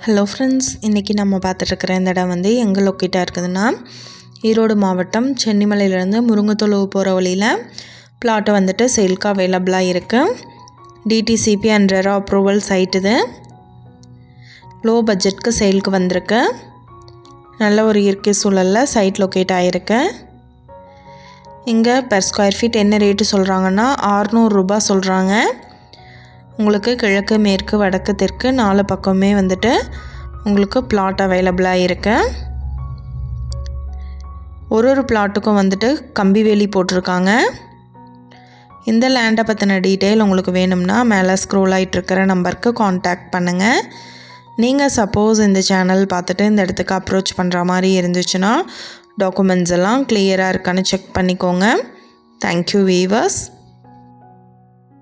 Hello friends இன்றைக்கி நம்ம பார்த்துட்ருக்குற இந்த இடம் வந்து எங்கே லொக்கேட்டாக இருக்குதுன்னா ஈரோடு மாவட்டம் சென்னிமலையிலேருந்து முருங்கத்தொழுவு போகிற வழியில் பிளாட்டை வந்துட்டு சேல்க்கு அவைலபிளாக இருக்குது DTCP and RERA approval site இது. லோ பட்ஜெட்க்கு சேலுக்கு வந்திருக்கு. நல்ல ஒரு இயற்கை சூழலில் சைட் லொக்கேட் ஆகிருக்கு இங்கே பெர் ஸ்கொயர் ஃபீட் என்ன ரேட்டு சொல்கிறாங்கன்னா ஆறுநூறுரூபா சொல்கிறாங்க உங்களுக்கு கிழக்கு மேற்கு வடக்கு தெற்கு நாலு பக்கமே வந்துட்டு உங்களுக்கு பிளாட் அவைலபிளாக இருக்கு. ஒரு ஒரு பிளாட்டுக்கும் வந்துட்டு கம்பி வேலி போட்டிருக்காங்க. இந்த லேண்டை பற்றின டீட்டெயில் உங்களுக்கு வேணும்னா மேலே ஸ்க்ரோல் ஆகிட்டு இருக்கிற நம்பருக்கு காண்டாக்ட் பண்ணுங்கள் நீங்கள் சப்போஸ் இந்த சேனல் பார்த்துட்டு இந்த இடத்துக்கு அப்ரோச் பண்ணுற மாதிரி இருந்துச்சுன்னா டாக்குமெண்ட்ஸ் எல்லாம் கிளியராக இருக்கான்னு செக் பண்ணிக்கோங்க. Thank you viewers